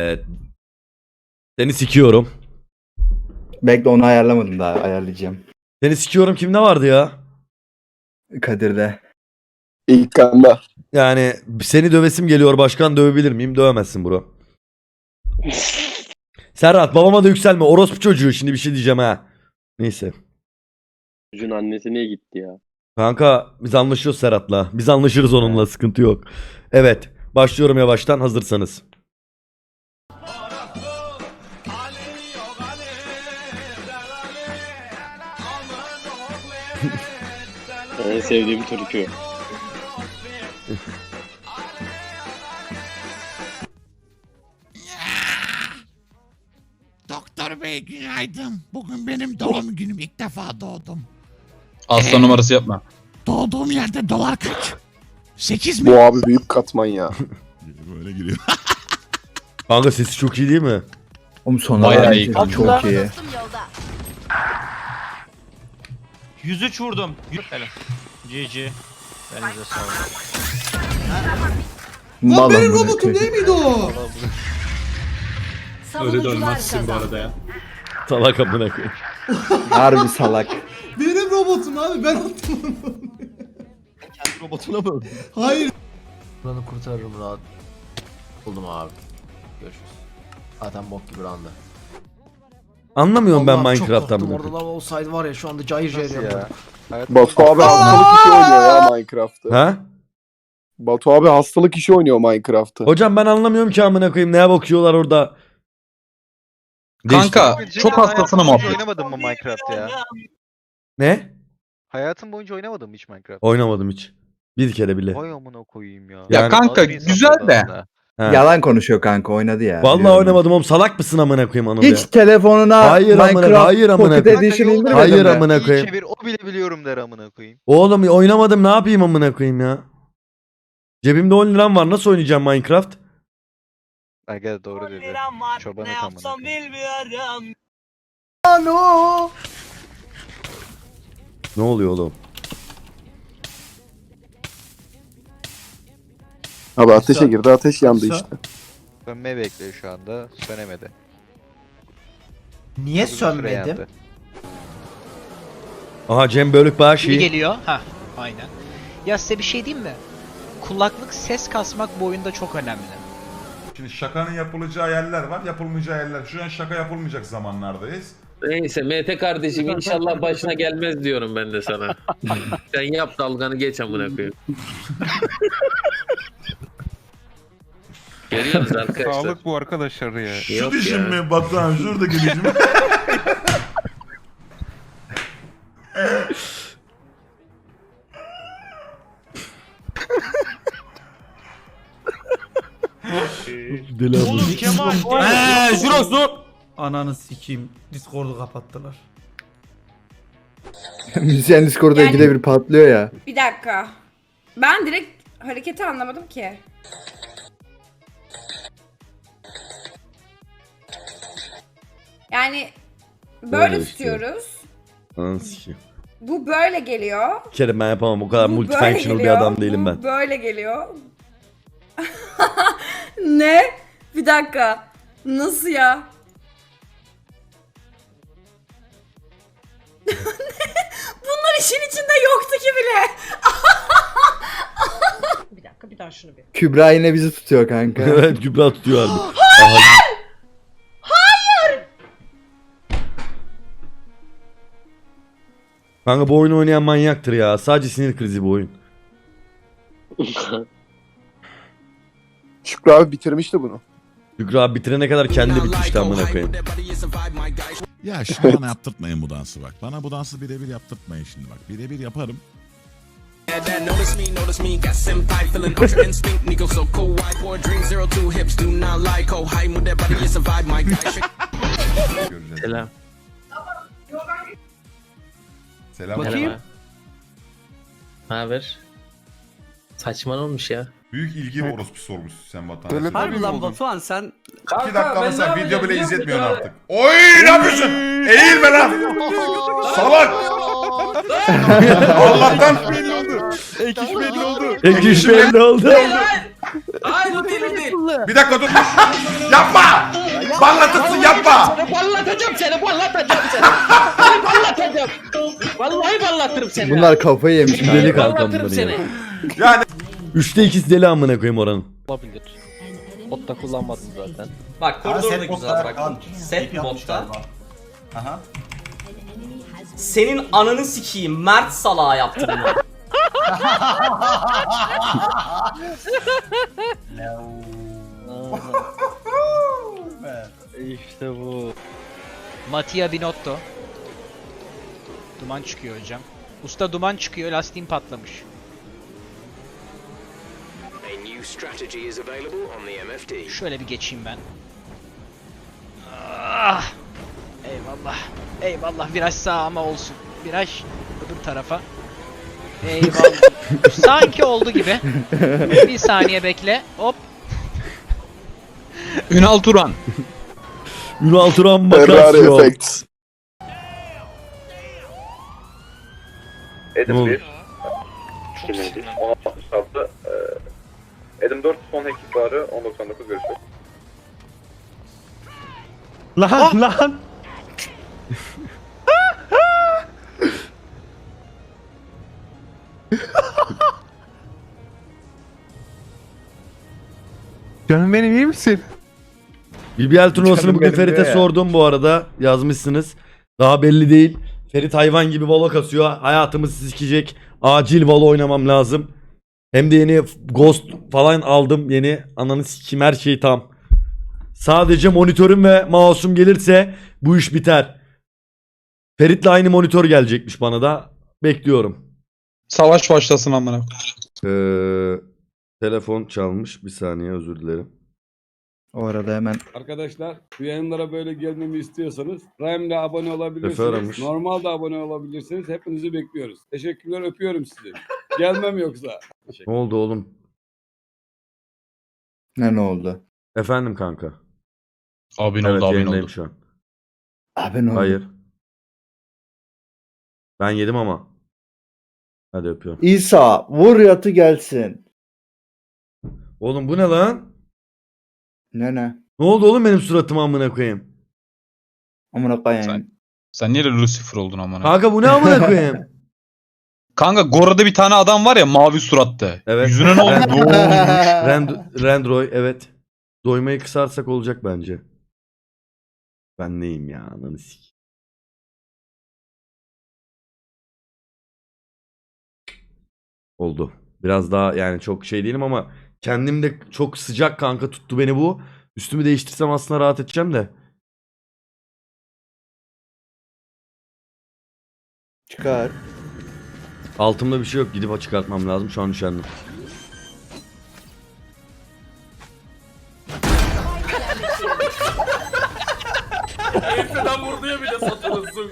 Evet. Seni sikiyorum. Bekle onu ayarlamadım daha ayarlayacağım. Seni sikiyorum kimde vardı ya? Kadir'de. İlk kanda. Yani seni dövesim geliyor başkan dövebilir miyim? Dövemezsin bro. Serhat babama da yükselme. Orospu çocuğu şimdi bir şey diyeceğim ha. Neyse. Çocuğun annesi niye gitti ya? Kanka biz anlaşıyoruz Serhat'la. Biz anlaşırız onunla sıkıntı yok. Evet. Başlıyorum yavaştan hazırsanız. En sevdiğim türkü. Doktor bey günaydın. Bugün benim doğum günüm. İlk defa doğdum. Hasta numarası yapma. Doğduğum yerde dolar kaç? 8 mi? Bu abi büyük katman ya. Böyle giriyor. Kanka sesi çok iyi değil mi? Oğlum sonra Bayağı iyi çok kanka. iyi. 103 vurdum. Helal. GG. Elinize sağlık. Mal benim robotum değil miydi o? Öyle de ölmezsin bu arada ya. Salak amına koyayım. Harbi salak. Benim robotum abi ben attım onu. Kendi robotuna mı öldün? Hayır. Buranı kurtarırım rahat. Buldum abi. Görüşürüz. Zaten bok gibi randa. Anlamıyorum ben Allah'ım çok Minecraft'tan korktum bunu. orada lava olsaydı var ya şu anda cayır cayır Batu abi hastalık işi oynuyor ya Minecraft'ı. Ha? Batu abi hastalık işi oynuyor Minecraft'ı. Hocam ben anlamıyorum ki amına koyayım. Neye bakıyorlar orada? Kanka Değiştir. çok hastasına muhabbet. Oynamadın mı Minecraft ya? Ne? Hayatın boyunca oynamadın mı hiç Minecraft? Oynamadım hiç. Bir kere bile. Vay amına koyayım ya. Ya Yani- kanka güzel bu de. adamda? Ha. Yalan konuşuyor kanka oynadı ya. Vallahi biliyorum. oynamadım oğlum. Salak mısın amına koyayım Anıl Hiç ya? telefonuna Hayır amına- Minecraft hayır amına Pocket koyayım. Edition indirmedin Hayır mi? amına İyi koyayım. çevir o bile biliyorum der amına koyayım. Oğlum oynamadım ne yapayım amına koyayım ya? Cebimde 10 liram var. Nasıl oynayacağım Minecraft? Aga doğru dedi. Çoban et amına koyayım. Ne oluyor oğlum? Abi ateşe girdi ateş yandı işte. Sönmeyi bekliyor şu anda. Sönemedi. Niye uzun süre sönmedim? yandı. Aha Cem Bölük bağışı. İyi geliyor. Ha, aynen. Ya size bir şey diyeyim mi? Kulaklık ses kasmak bu oyunda çok önemli. Şimdi şakanın yapılacağı yerler var, yapılmayacağı yerler. Şu an şaka yapılmayacak zamanlardayız. Neyse Mete kardeşim inşallah başına gelmez diyorum ben de sana. Sen yap dalganı geç amına koyayım. Görüyorsunuz arkadaşlar. bu arkadaşlar ya. Şu Yok dişim ya. mi Batuhan? Şuradaki dişim. Deli abla. Eee Jurox dur. Ananı sikeyim. Discord'u kapattılar. Müzisyen Discord'da Yani- ikide bir patlıyor ya. Bir dakika. Ben direkt hareketi anlamadım ki. Yani böyle Böyle işte. tutuyoruz. Sikeyim. Bu böyle geliyor. Kerim ben yapamam. O kadar Bu multifunctional bir adam değilim bu ben. böyle geliyor. ne? Bir dakika. Nasıl ya? Bunlar işin içinde yoktu ki bile. bir dakika bir daha şunu bir. Kübra yine bizi tutuyor kanka. evet Kübra tutuyor harbi. Hayır! Kanka bu oyunu oynayan manyaktır ya. Sadece sinir krizi bu oyun. Şükrü abi bitirmişti bunu. Şükrü abi bitirene kadar kendi bitmişti amına koyayım. Ya şimdi bana yaptırtmayın bu dansı bak. Bana bu dansı birebir yaptırtmayın şimdi bak. Birebir yaparım. Selam. Selam. Merhaba. Ne haber? Saçman olmuş ya. Büyük ilgi ve orospu sormuşsun sen vatandaşa. Böyle Harbi lan Batuhan sen... İki dakika sen video bile izletmiyorsun artık. Oy ne yapıyorsun? Eğilme lan. Salak. Allah'tan. Ek iş belli oldu. Ek iş belli oldu. Hayır o değil o değil. Bir dakika dur. yapma. Banlatırsın yapma. Ballatacağım seni, ballatacağım seni. Seni ballatacağım. Vallahi ballatırım seni. Bunlar kafayı yemiş. Deli kanka. kankam Ballatırım bunları ya. seni. Yani Üçte ikisi deli amına koyayım oranın. Olabilir. Bot da kullanmadım zaten. Bak koridor da güzel bak. Set modda. Aha. Senin ananı sikeyim Mert salağa yaptı bunu. İşte bu. Mattia Binotto. Duman çıkıyor hocam. Usta duman çıkıyor lastiğim patlamış. Şöyle bir geçeyim ben. Ah! Eyvallah. Eyvallah viraj sağ ama olsun. Viraj öbür tarafa. Eyvallah. Sanki oldu gibi. Bir saniye bekle. Hop. Ünal Turan. Ünal Turan Ferrari Makasyo. Effect. Ne oldu? Edim 4 son ekipleri 1099 görüşürüz. Lan lan. Canım benim iyi misin? BBL turnuvasını Canım bugün benim Ferit'e diyor ya. sordum bu arada. Yazmışsınız. Daha belli değil. Ferit hayvan gibi valo kasıyor. Hayatımı sikecek. Acil valo oynamam lazım. Hem de yeni Ghost falan aldım. Yeni ananı sikim her şey tam. Sadece monitörüm ve mouse'um gelirse bu iş biter. Ferit'le aynı monitör gelecekmiş bana da. Bekliyorum. Savaş başlasın amına. Ee, telefon çalmış. Bir saniye özür dilerim. O arada hemen Arkadaşlar bu yayınlara böyle gelmemi istiyorsanız Prime'de abone Efe olabilirsiniz. aramış. Normalde abone olabilirsiniz. Hepinizi bekliyoruz. Teşekkürler öpüyorum sizi. Gelmem yoksa. Ne oldu oğlum? ne ne oldu? Efendim kanka. Abin evet oldu abin yayındayım oldu. şu an. Abi ne oldu? Hayır. Ben yedim ama. Hadi öpüyorum. İsa vur yatı gelsin. Oğlum bu ne lan? Ne ne? Ne oldu oğlum benim suratıma amına koyayım? Amına koyayım. Sen- Sen niye Lucifer oldun amına? Kanka bu ne amına koyayım? Kanka Gora'da bir tane adam var ya mavi suratlı. Evet. Yüzüne ne oldu? Rand Randroy evet. Doymayı kısarsak olacak bence. Ben neyim ya ananı sik. Oldu. Biraz daha yani çok şey değilim ama kendim de çok sıcak kanka tuttu beni bu. Üstümü değiştirsem aslında rahat edeceğim de. Çıkar. Altımda bir şey yok. Gidip çıkartmam lazım. Şu an üşendim. Enseden vurdu ya bir de satılırsın.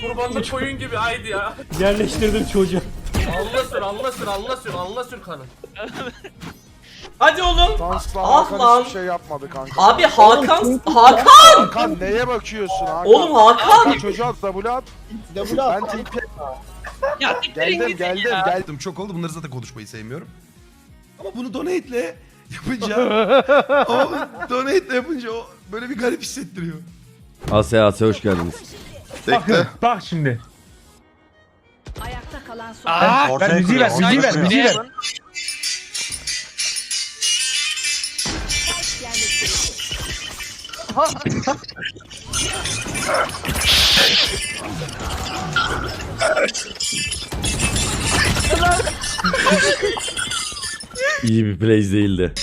Kurbanlık koyun gibi haydi ya. Yerleştirdim çocuğu. Allah sür Allah sür Allah sür Allah sür kanı. Hadi oğlum. Ah lan. şey yapmadı kanka. Abi Hakan Hakan. Hakan neye bakıyorsun Hakan? Oğlum Hakan. Çocuğa double at. Ben TP Ya geldim geldim geldim. Geldim çok oldu. Bunları zaten konuşmayı sevmiyorum. Ama bunu donate'le yapınca o donate'le yapınca o böyle bir garip hissettiriyor. Asya Asya hoş geldiniz. Bekle. Bak şimdi. Ayakta kalan son. Aa, ver müziği ver, müziği ver, müziği ver. İyi bir play değildi.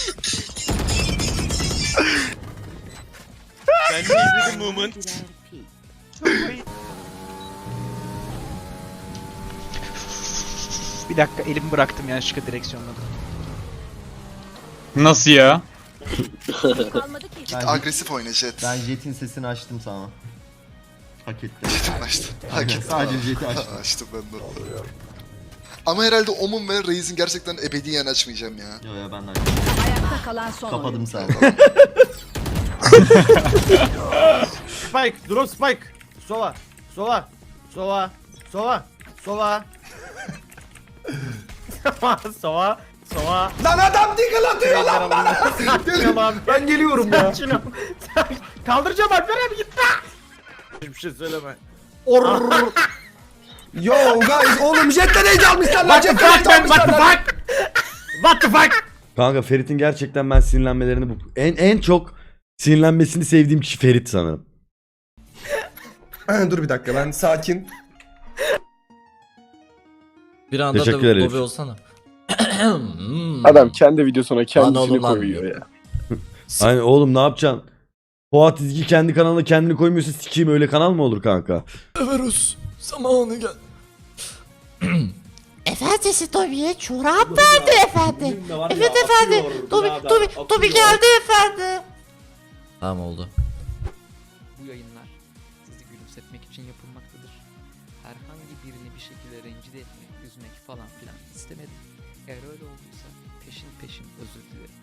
Bir dakika elimi bıraktım yanlışlıkla direksiyonda. Nasıl ya? Kalmadı ki. Agresif oyna Jet. Ben Jet'in sesini açtım sana. Hak etti. açtım. Aynen, sadece Jet'i açtım. açtım ben de. Ama herhalde Omun ve Reis'in gerçekten ebediyen açmayacağım ya. Yo yo ben de Ayakta kalan son. kapadım sen. Spike, drop spike. Sova, sova, sova, sova, sova. Sova, Sova. Lan adam diggle atıyor lan bana. Ben geliyorum ya. Şunu. Kaldıracağım Alper abi git. Bir şey söyleme. Yo guys oğlum jetten age almışlar lan What the jetten fuck age man? What the almışlar. fuck? What the fuck? Kanka Ferit'in gerçekten ben sinirlenmelerini bu en en çok sinirlenmesini sevdiğim kişi Ferit sanırım. Ha, Dur bir dakika ben sakin. Bir anda Teşekkür da lobi olsana. Adam kendi videosuna kendisini lan. koyuyor ya. Hani oğlum ne yapacaksın? Fuat İzgi kendi kanalına kendini koymuyorsa sikeyim öyle kanal mı olur kanka? Everus zamanı gel. Efendisi Tobi'ye çorap verdi efendim. Evet efendim. Tobi, Tobi, Tobi geldi efendim. Tamam oldu. Bu yayınlar şekilde rencide etmek, üzmek falan filan istemedim. Eğer öyle olduysa peşin peşin özür dilerim.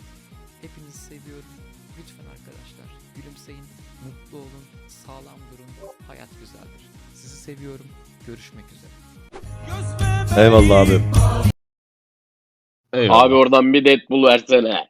Hepinizi seviyorum. Lütfen arkadaşlar gülümseyin, mutlu olun, sağlam durun. Hayat güzeldir. Sizi seviyorum. Görüşmek üzere. Eyvallah abi. Abi oradan bir Deadpool versene.